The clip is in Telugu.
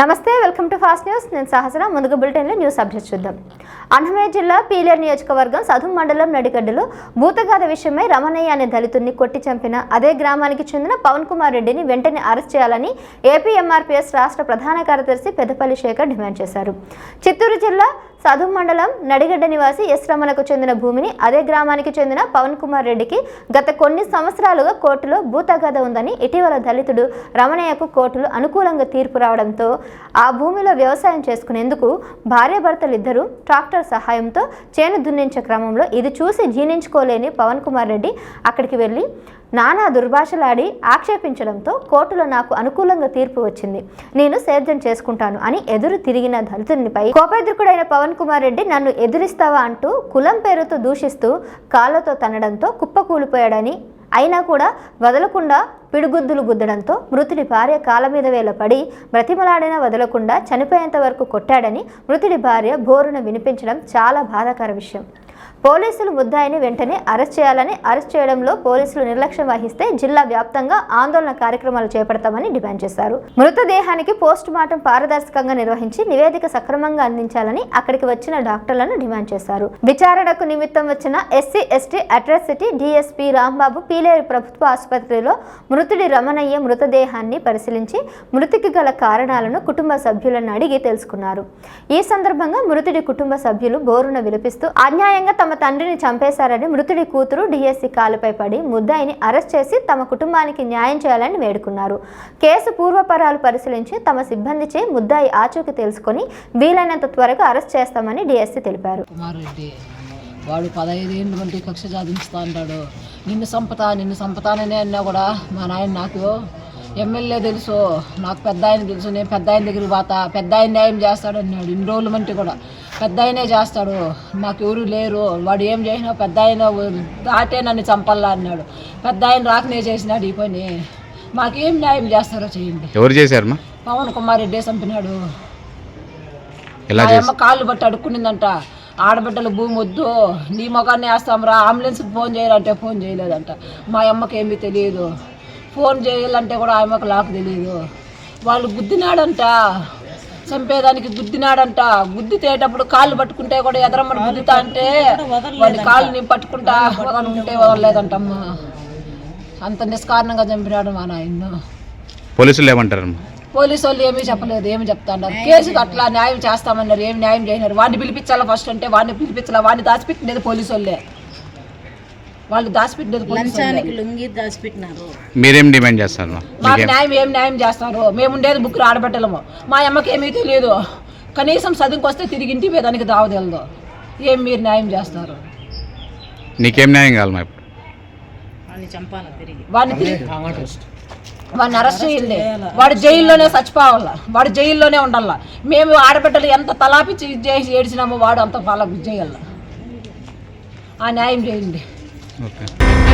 నమస్తే వెల్కమ్ టు ఫాస్ట్ న్యూస్. నేను సహసన ముందుగా బులెటిన్లో న్యూస్ అప్డేట్ చూద్దాం. అన్నమయ్య జిల్లా పీలేరు నియోజకవర్గం సధు మండలం నడిగడ్డలో భూతగాథ విషయమై రమణయ్య అనే దళితుడిని కొట్టి చంపిన అదే గ్రామానికి చెందిన పవన్ కుమార్ రెడ్డిని వెంటనే అరెస్ట్ చేయాలని ఏపీ ఎంఆర్పీఎస్ రాష్ట్ర ప్రధాన కార్యదర్శి పెద్దపల్లి శేఖర్ డిమాండ్ చేశారు. చిత్తూరు జిల్లా సదుం మండలం నడిగడ్డ నివాసి ఎస్ రమణకు చెందిన భూమిని అదే గ్రామానికి చెందిన పవన్ కుమార్ రెడ్డికి గత కొన్ని సంవత్సరాలుగా కోర్టులో భూతగాథ ఉందని ఇటీవల దళితుడు రమణయ్యకు కోర్టులు అనుకూలంగా తీర్పు రావడంతో ఆ భూమిలో వ్యవసాయం చేసుకునేందుకు భార్యాభర్తలిద్దరూ ట్రాక్టర్ సహాయంతో చేను దున్నించే క్రమంలో ఇది చూసి జీర్ణించుకోలేని పవన్ కుమార్ రెడ్డి అక్కడికి వెళ్ళి నానా దుర్భాషలాడి ఆక్షేపించడంతో కోర్టులో నాకు అనుకూలంగా తీర్పు వచ్చింది. నేను సేద్యం చేసుకుంటాను అని ఎదురు తిరిగిన దళితునిపై కోపేద్రుకుడైన పవన్ కుమార్ రెడ్డి నన్ను ఎదిరిస్తావా అంటూ కులం పేరుతో దూషిస్తూ కాళ్ళతో తనడంతో కుప్పకూలిపోయాడని అయినా కూడా వదలకుండా పిడుగుద్దులు గుద్దడంతో మృతుడి భార్య కాళ్ళ మీద వేల పడి బ్రతిమలాడినా వదలకుండా చనిపోయేంత వరకు కొట్టాడని మృతుడి భార్య బోరున వినిపించడం చాలా బాధాకర విషయం. పోలీసులు ముద్దాయిని వెంటనే అరెస్ట్ చేయాలని అరెస్ట్ చేయడంలో పోలీసులు నిర్లక్ష్యం వహిస్తే జిల్లా వ్యాప్తంగా ఆందోళన కార్యక్రమాలు చేపడతామని డిమాండ్ చేశారు. మృతదేహానికి పోస్ట్ మార్టం పారదర్శకంగా నిర్వహించి నివేదిక సక్రమంగా అందించాలని అక్కడికి వచ్చిన డాక్టర్లను డిమాండ్ చేశారు. విచారణకు నిమిత్తం వచ్చిన SC ST atrocity DSP Rambabu Pileru ప్రభుత్వ ఆసుపత్రిలో మృతుడి రమణయ్య మృతదేహాన్ని పరిశీలించి మృతికి గల కారణాలను కుటుంబ సభ్యులను అడిగి తెలుసుకున్నారు. ఈ సందర్భంగా మృతుడి కుటుంబ సభ్యులు బోరున విలపిస్తూ అన్యాయంగా తమ తండ్రిని చంపేశారని మృతుడి కూతురు డిఎస్సి కాలుపై పడి ముద్దాయిని అరెస్ట్ చేసి తమ కుటుంబానికి న్యాయం చేయాలని వేడుకున్నారు. కేసు పూర్వపరాలు పరిశీలించి తమ సిబ్బందిచే ముద్దాయి ఆచూకీ తెలుసుకొని వీలైనంత త్వరగా అరెస్ట్ చేస్తామని డిఎస్సి తెలిపారు. కుమార్ రెడ్డి వాడు పదహైదేళ్ళ కక్ష సాధించుతా అంటాడు. నిన్ను సంపత నిన్ను సంపతానని అన్నా కూడా మా నాయన నాకు ఎమ్మెల్యే తెలుసు నాకు పెద్ద ఆయన తెలుసు నేను పెద్ద ఆయన దగ్గరికి పోతా పెద్ద ఆయన న్యాయం చేస్తాడు అన్నాడు ఇన్ని రోజుల మంటి కూడా. పెద్ద ఆయనే చేస్తాడు ఎవరు లేరు వాడు ఏం చేసినా పెద్ద ఆయన దాటే నన్ను చంపాలా అన్నాడు. పెద్ద ఆయన రాకనే చేసినాడు ఈ పని. మాకేం న్యాయం చేస్తారో చేయండి. ఎవరు చేశారమ్మా పవన్ కుమార్ రెడ్డి చంపినాడు. చేశారు అమ్మ కాళ్ళు బట్టి అడుక్కునిందంట. ఆడబిడ్డలు భూమి వద్దు నీ ముఖాన్ని వేస్తాంరా అంబులెన్స్కి ఫోన్ చేయాలంటే ఫోన్ చేయలేదంట. మా అమ్మకి ఏమీ తెలియదు. ఫోన్ చేయాలంటే కూడా ఆ అమ్మకి నాకు తెలియదు వాళ్ళు గుద్దినాడంట చంపేదానికి గుద్దినాడంట. గుద్దితేటప్పుడు కాళ్ళు పట్టుకుంటే కూడా ఎదరమ్మడి గుద్దుతా అంటే వాడి కాళ్ళు నేను పట్టుకుంటా వదలనుకుంటే వదలలేదంటమ్మా. అంత నిష్కారణంగా చంపినాడు మా నాయన్ను పోలీసులు ఏమంటారమ్మా? పోలీసు వాళ్ళు ఏమీ చెప్పలేదు ఏమి చెప్తాన్నారు కేసుకు అట్లా న్యాయం చేస్తామన్నారు ఏమి న్యాయం చేయన్నారు వాడిని పిలిపించాలా ఫస్ట్ అంటే వాడిని పిలిపించాలా? వాడిని దాచిపెట్టినది పోలీసు వాళ్ళే వాళ్ళు దాచిపెట్టినది వాళ్ళే. లుంగి దాచిపెట్టినారు. మీరేం డిమాండ్ చేస్తారమ్మా మాకు న్యాయం ఏం న్యాయం చేస్తారు? మేము ఉండేది బుక్ ఆడబెట్టలేము మా అమ్మకి ఏమీ తెలియదు. కనీసం చదువుకు వస్తే తిరిగి ఇంటి మీద దానికి దావ తెలియదు ఏం మీరు న్యాయం చేస్తారు? నీకేం న్యాయం కావాలమ్మా ఇప్పుడు? వాడిని తిరిగి? వాడిని అరెస్ట్ చేయండి వాడు జైల్లోనే చచ్చిపోవాల? వాడు జైల్లోనే ఉండాల? మేము ఆడబిడ్డలు ఎంత తలాపిచ్చి ఇది చేసి ఏడ్చినామో వాడు అంత ఫాలో చేయాల? ఆ న్యాయం చేయండి. Okay.